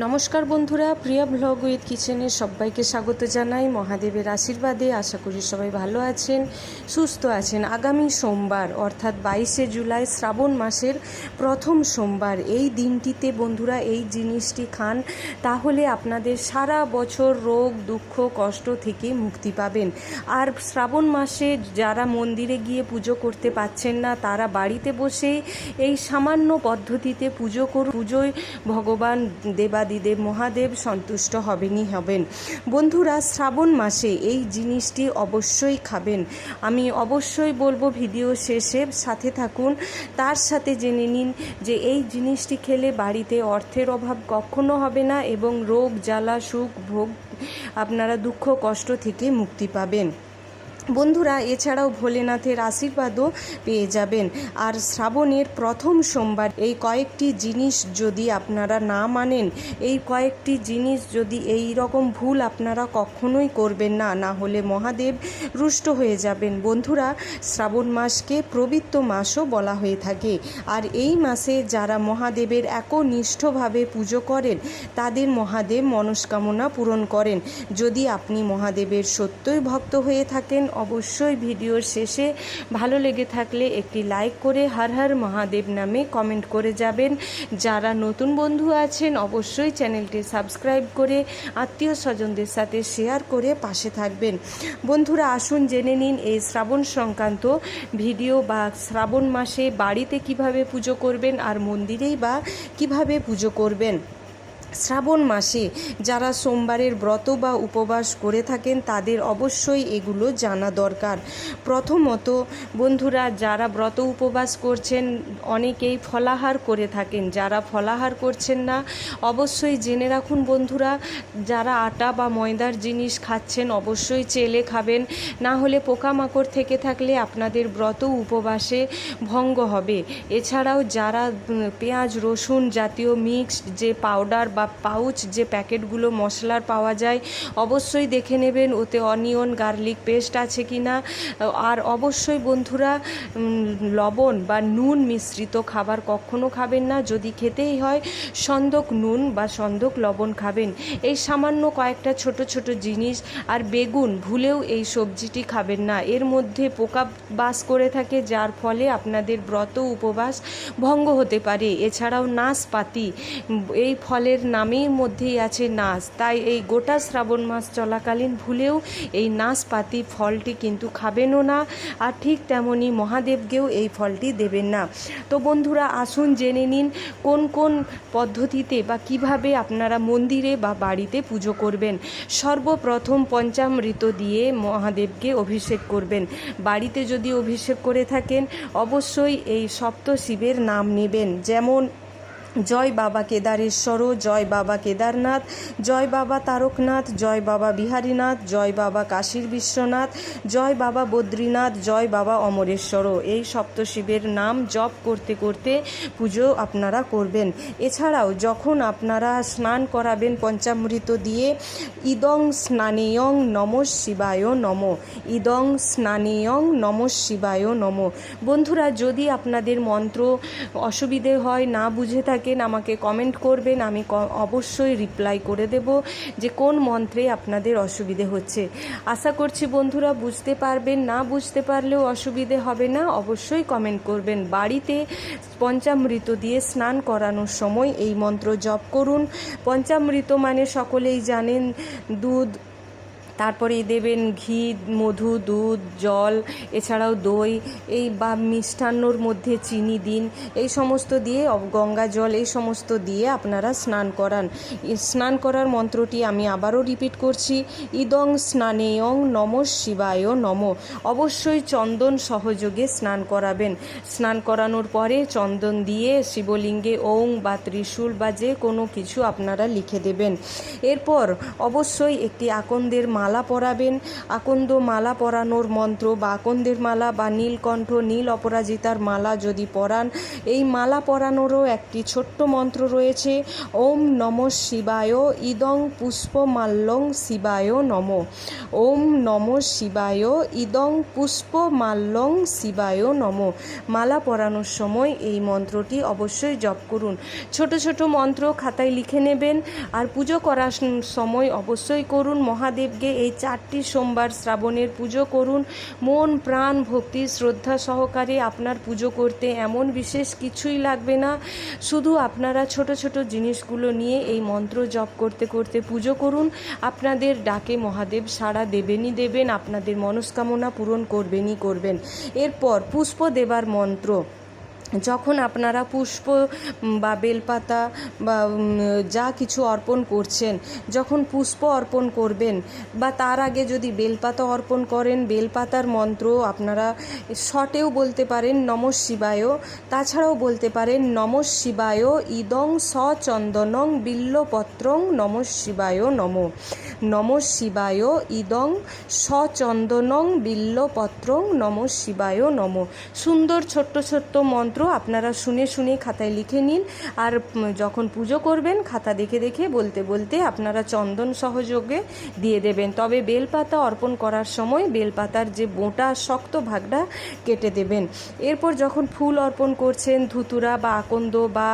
নমস্কার বন্ধুরা, প্রিয়া blog with কিচেনে সবাইকে স্বাগত জানাই। মহাদেবের আশীর্বাদে আশা করি সবাই ভালো আছেন, সুস্থ আছেন। আগামী সোমবার, অর্থাৎ বাইশে জুলাই শ্রাবণ মাসের প্রথম সোমবার, এই দিনটিতে বন্ধুরা এই জিনিসটি খান, তাহলে আপনাদের সারা বছর রোগ, দুঃখ, কষ্ট থেকে মুক্তি পাবেন। আর শ্রাবণ মাসে যারা মন্দিরে গিয়ে পুজো করতে পাচ্ছেন না, তারা বাড়িতে বসে এই সামান্য পদ্ধতিতে পুজো করুন। পুজোয় ভগবান দেবাদিদেব মহাদেব সন্তুষ্ট হবেনই হবেন। বন্ধুরা, শ্রাবণ মাসে এই জিনিসটি অবশ্যই খাবেন। আমি অবশ্যই বলব ভিডিও শেষে সাথে থাকুন। তার সাথে জেনে নিন যে এই জিনিসটি খেলে বাড়িতে অর্থের অভাব কখনো হবে না এবং রোগ, জ্বালা, সুখ, ভোগ আপনারা দুঃখ, কষ্ট থেকে মুক্তি পাবেন। বন্ধুরা, এছাড়াও ভোলেনাথের আশীর্বাদও পেয়ে যাবেন। আর শ্রাবণের প্রথম সোমবার এই কয়েকটি জিনিস যদি আপনারা না মানেন, এই কয়েকটি জিনিস যদি এই রকম ভুল আপনারা কখনোই করবেন না না হলে মহাদেব রুষ্ট হয়ে যাবেন। বন্ধুরা, শ্রাবণ মাসকে পবিত্র মাসও বলা হয়ে থাকে। আর এই মাসে যারা মহাদেবের একনিষ্ঠভাবে পুজো করেন, তাদের মহাদেব মনস্কামনা পূরণ করেন। যদি আপনি মহাদেবের সত্যই ভক্ত হয়ে থাকেন অবশ্যই ভিডিওর শেষে ভালো লেগে থাকলে একটি লাইক করে হর হর মহাদেব নামে কমেন্ট করে যাবেন। যারা নতুন বন্ধু আছেন, অবশ্যই চ্যানেলটি সাবস্ক্রাইব করে আত্মীয় স্বজনদের সাথে শেয়ার করে পাশে থাকবেন। বন্ধুরা, আসুন জেনে নিন এই শ্রাবণ সংক্রান্ত ভিডিও বা শ্রাবণ মাসে বাড়িতে কীভাবে পুজো করবেন আর মন্দিরেই বা কীভাবে পুজো করবেন। শ্রাবণ মাসে যারা সোমবারের ব্রত বা উপবাস করে থাকেন, তাদের অবশ্যই এগুলো জানা দরকার। প্রথমত, বন্ধুরা, যারা ব্রত উপবাস করছেন, অনেকেই ফলাহার করে থাকেন। যারা ফলাহার করছেন না, অবশ্যই জেনে রাখুন বন্ধুরা, যারা আটা বা ময়দার জিনিস খাচ্ছেন, অবশ্যই চেলে খাবেন। না হলে পোকামাকড় থেকে থাকলে আপনাদের ব্রত উপবাসে ভঙ্গ হবে। এছাড়াও যারা পেঁয়াজ, রসুন জাতীয় মিক্সড যে পাউডার বা পাউচ যে প্যাকেটগুলো মশলার পাওয়া যায়, অবশ্যই দেখে নেবেন ওতে অনিয়ন, গার্লিক পেস্ট আছে কি না আর অবশ্যই বন্ধুরা লবণ বা নুন মিশ্রিত খাবার কখনো খাবেন না। যদি খেতেই হয়, সন্দক নুন বা সন্দক লবণ খাবেন। এই সামান্য কয়েকটা ছোট ছোট জিনিস আর বেগুন ভুলেও এই সবজিটি খাবেন না। এর মধ্যে পোকা বাস করে থাকে, যার ফলে আপনাদের ব্রত উপবাস ভঙ্গ হতে পারে। এছাড়াও নাশপাতি এই ফলের নামের মধ্যেই আছে নাচ। তাই এই গোটা শ্রাবণ মাস চলাকালীন ভুলেও এই নাশপাতি ফলটি কিন্তু খাবেনও না, আর ঠিক তেমনই মহাদেবকেও এই ফলটি দেবেন না। তো বন্ধুরা, আসুন জেনে নিন কোন কোন পদ্ধতিতে বা কীভাবে আপনারা মন্দিরে বা বাড়িতে পুজো করবেন। সর্বপ্রথম পঞ্চামৃত দিয়ে মহাদেবকে অভিষেক করবেন। বাড়িতে যদি অভিষেক করে থাকেন, অবশ্যই এই সপ্ত শিবের নাম নেবেন। যেমন জয় বাবা কেদারেশ্বর, জয় বাবা কেদারনাথ, জয় বাবা তারকনাথ, জয় বাবা বিহারীনাথ, জয় বাবা কাশীর বিশ্বনাথ, জয় বাবা বদ্রীনাথ, জয় বাবা অমরেশ্বর। এই সপ্তশিবের নাম জপ করতে করতে পুজো আপনারা করবেন। এছাড়াও যখন আপনারা স্নান করাবেন পঞ্চামৃত দিয়ে, ইদং স্নানেয়ং নম শিবায় নম, ইদং স্নানেয়ং নম শিবায় নম। বন্ধুরা, যদি আপনাদের মন্ত্র অসুবিধে হয়, না বুঝে থাকেন আমাকে কমেন্ট করবেন, আমি অবশ্যই রিপ্লাই করে দেব যে কোন মন্ত্রে আপনাদের অসুবিধে হচ্ছে। আশা করছি বন্ধুরা বুঝতে পারবেন, না বুঝতে পারলেও অসুবিধে হবে না, অবশ্যই কমেন্ট করবেন। বাড়িতে পঞ্চামৃত দিয়ে স্নান করানোর সময় এই মন্ত্র জপ করুন। পঞ্চামৃত মানে সকলেই জানেন, দুধ তারপরে দেবেন ঘি, মধু, দুধ, জল, এছাড়াও দই, এই বা মিষ্টান্নর মধ্যে চিনি দিন, এই সমস্ত দিয়ে গঙ্গা জল, এই সমস্ত দিয়ে আপনারা স্নান করান। স্নান করার মন্ত্রটি আমি আবারও রিপিট করছি, ইদং স্নানেয়ং নম শিবায় নম। অবশ্যই চন্দন সহযোগে স্নান করাবেন। স্নান করানোর পরে চন্দন দিয়ে শিবলিঙ্গে ওং বা ত্রিশূল বা যে কোনো কিছু আপনারা লিখে দেবেন। এরপর অবশ্যই একটি আকন্দের মালা পরাবেন। আকন্দ মালা পরানোর মন্ত্র বা আকন্দের মালা বা নীলকণ্ঠ, নীল অপরাজিতার মালা যদি পরান, এই মালা পরানোরও একটি ছোট্ট মন্ত্র রয়েছে। ওম নম শিবায়, ইদং পুষ্পমাল্যং শিবায় নম। ওম নম শিবায়, ইদং পুষ্পমাল্যং শিবায় নম। মালা পরানোর সময় এই মন্ত্রটি অবশ্যই জপ করুন। ছোট ছোট মন্ত্র খাতায় লিখে নেবেন। আর পুজো করার সময় অবশ্যই করুন। মহাদেবকে এই চারটি সোমবার শ্রাবণের পুজো করুন। মন, প্রাণ, ভক্তি, শ্রদ্ধা সহকারে আপনার পুজো করতে এমন বিশেষ কিছুই লাগবে না। শুধু আপনারা ছোট ছোট জিনিসগুলো নিয়ে এই মন্ত্র জপ করতে করতে পুজো করুন। আপনাদের ডাকে মহাদেব সাড়া দেবেনই দেবেন, আপনাদের মনস্কামনা পূরণ করবেনই করবেন। এরপর পুষ্প দেবার মন্ত্র। যখন আপনারা পুষ্প বা বেলপাতা, বা যা কিছু অর্পণ করছেন, যখন পুষ্প অর্পণ করবেন, বা তার আগে যদি বেলপাতা অর্পণ করেন, বেলপাতার মন্ত্র আপনারা শটেও বলতে পারেন, নম শিবায়। তাছাড়াও বলতে পারেন, নম শিবায়, ইদং সচন্দনং বিল্লপত্রং নম শিবায় নম। নম শিবায়, ইদং সচন্দনং বিল্লপত্রং নম শিবায় নম। সুন্দর ছোট্ট ছোট্ট মন্ত্র আপনারা শুনে শুনে খাতায় লিখে নিন আর যখন পুজো করবেন, খাতা দেখে দেখে বলতে বলতে আপনারা চন্দন সহযোগে দিয়ে দেবেন। তবে বেলপাতা অর্পণ করার সময় বেলপাতার যে বোঁটা, শক্ত ভাগটা কেটে দেবেন। এরপর যখন ফুল অর্পণ করছেন, ধুতুরা বা আকন্দ বা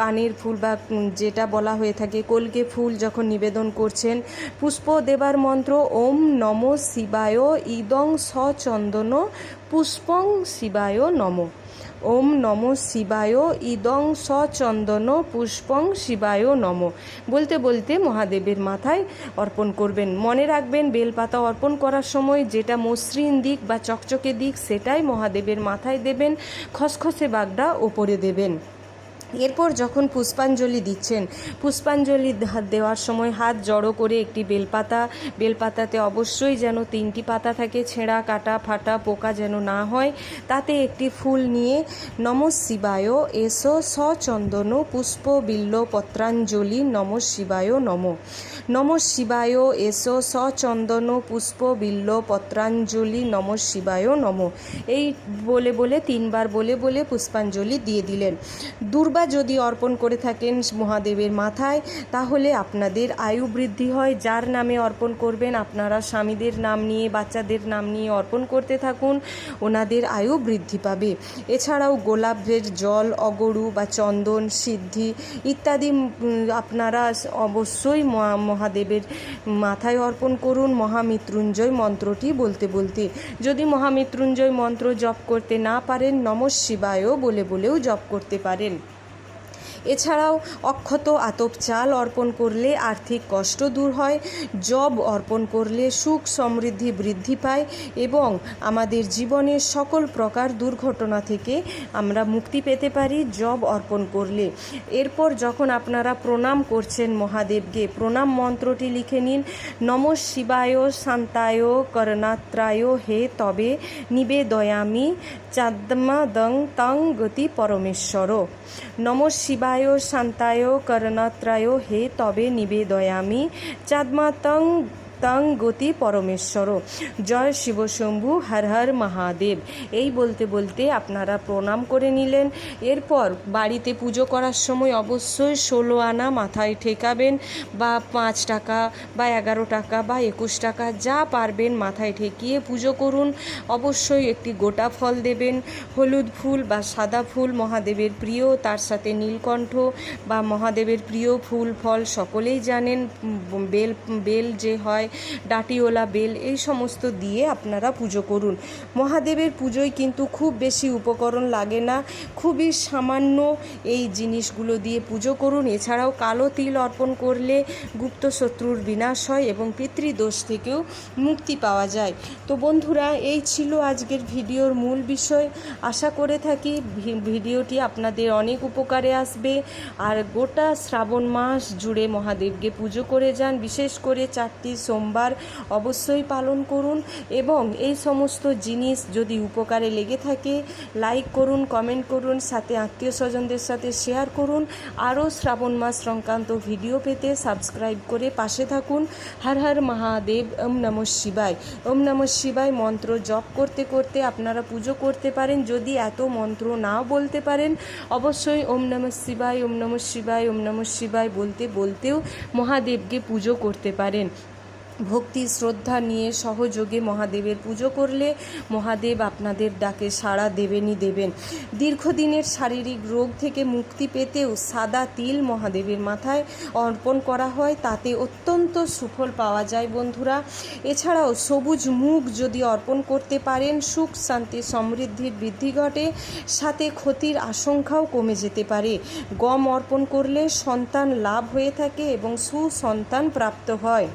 কানের ফুল বা যেটা বলা হয়ে থাকে, কলকে ফুল যখন নিবেদন করছেন, পুষ্প দেবার মন্ত্র, ওম নম শিবায়, ইদং সচন্দন পুষ্পং শিবায় নম। ওম নম শিবায়, ইদং সচন্দন পুষ্পং শিবায় নম। বলতে বলতে মহাদেবের মাথায় অর্পণ করবেন। মনে রাখবেন, বেলপাতা অর্পণ করার সময় যেটা মসৃণ দিক বা চকচকে দিক, সেটাই মহাদেবের মাথায় দেবেন, খসখসে বাগডা ওপরে দেবেন। এরপর যখন পুষ্পাঞ্জলি দিচ্ছেন, পুষ্পাঞ্জলি দেওয়ার সময় হাত জড়ো করে একটি বেলপাতা, বেলপাতাতে অবশ্যই যেন তিনটি পাতা থাকে, ছেঁড়া, কাটা, ফাটা, পোকা যেন না হয়, তাতে একটি ফুল নিয়ে নম শিবায় এসো সচন্দন পুষ্প বিল্ল পত্রাঞ্জলি নম শিবায় নম। নম শিবায় এসো সচন্দন পুষ্প বিল্ল পত্রাঞ্জলি নম শিবায় নম। এই বলে বলে, তিনবার বলে বলে পুষ্পাঞ্জলি দিয়ে দিলেন। দুর্বা যদি অর্পণ করে থাকেন মহাদেবের মাথায়, তাহলে আপনাদের আয়ু বৃদ্ধি হয়। যার নামে অর্পণ করবেন, আপনারা স্বামীদের নাম নিয়ে, বাচ্চাদের নাম নিয়ে অর্পণ করতে থাকুন, ওনাদের আয়ু বৃদ্ধি পাবে। এছাড়াও গোলাপের জল, অগরু বা চন্দন, সিদ্ধি ইত্যাদি আপনারা অবশ্যই মহা- মহাদেবের মাথায় অর্পণ করুন। মহামৃত্যুঞ্জয় মন্ত্রটি বলতে বলতে। যদি মহামৃত্যুঞ্জয় মন্ত্র জপ করতে না পারেন, নম শিবায়ও বলে বলেও জপ করতে পারেন। এছাড়াও অক্ষত আতপ চাল অর্পণ করলে আর্থিক কষ্ট দূর হয়, জব অর্পণ করলে সুখ সমৃদ্ধি বৃদ্ধি পায় এবং আমাদের জীবনের সকল প্রকার দুর্ঘটনা থেকে আমরা মুক্তি পেতে পারি। জব অর্পণ করলে এরপর যখন আপনারা প্রণাম করছেন মহাদেবকে, প্রণাম মন্ত্রটি লিখে নিন, নম শিবায় শান্তায় করণাত্রায়, হে তবে নিবেদয়ামি চাদ্মাদং তং গতি পরমেশ্বর। নম শিবায় শান্তায় করণাত্রায় হে তবে নিবেদয়ামি। চাঁদমাতং তং গতি পরমেশ্বর। জয় শিবশম্ভু হর হর মহাদেব। এই বলতে বলতে আপনারা প্রণাম করে নিলেন। এরপর বাড়িতে পুজো করার সময় অবশ্যই ষোলো আনা মাথায় ঠেকাবেন বা পাঁচ টাকা বা এগারো টাকা বা একুশ টাকা যা পারবেন মাথায় ঠেকিয়ে পুজো করুন। অবশ্যই একটি গোটা ফল দেবেন, হলুদ ফুল বা সাদা ফুল, মহাদেবের প্রিয়, তার সাথে নীলকণ্ঠ বা মহাদেবের প্রিয় ফুল, ফল সকলেই জানেন। বেল বেল যে হয় ডাটিওলা, বেল এই সমস্ত দিয়ে আপনারা পুজো করুন। মহাদেবের পুজোয় কিন্তু খুব বেশি উপকরণ লাগে না। খুবই সামান্য এই জিনিসগুলো দিয়ে পুজো করুন। এছাড়াও কালো তিল অর্পণ করলে গুপ্ত শত্রুর বিনাশ হয় এবং পিতৃদোষ থেকেও মুক্তি পাওয়া যায়। তো বন্ধুরা, এই ছিল আজকের ভিডিওর মূল বিষয়। আশা করে থাকি ভিডিওটি আপনাদের অনেক উপকারে আসবে। আর গোটা শ্রাবণ মাস জুড়ে মহাদেবকে পুজো করে যান। বিশেষ করে চারটি সোমবার অবশ্যই পালন করুন এবং এই সমস্ত জিনিস যদি উপকারে লেগে থাকে লাইক করুন কমেন্ট করুন, সাথে আত্মীয় স্বজনদের সাথে শেয়ার করুন। আরও শ্রাবণ মাস সংক্রান্ত ভিডিও পেতে সাবস্ক্রাইব করে পাশে থাকুন। হর হর মহাদেব, ওম নম শিবায়। ওম নম শিবায় মন্ত্র জপ করতে করতে আপনারা পুজো করতে পারেন। যদি এত মন্ত্র নাও বলতে পারেন, অবশ্যই ওম নম শিবায়, ওম নম শিবায়, ওম নম শিবায় বলতে বলতেও মহাদেবকে পুজো করতে পারেন। ভক্তি, শ্রদ্ধা নিয়ে সহযোগে মহাদেবের পুজো করলে মহাদেব আপনাদের ডাকে সাড়া দেবেনই দেবেন। দীর্ঘদিনের শারীরিক রোগ থেকে মুক্তি পেতেও সাদা তিল মহাদেবের মাথায় অর্পণ করা হয়, তাতে অত্যন্ত সুফল পাওয়া যায় বন্ধুরা। এছাড়াও সবুজ মুখ যদি অর্পণ করতে পারেন, সুখ, শান্তি, সমৃদ্ধির বৃদ্ধি ঘটে, সাথে ক্ষতির আশঙ্কাও কমে যেতে পারে। গম অর্পণ করলে সন্তান লাভ হয়ে থাকে এবং সুসন্তান প্রাপ্ত হয়।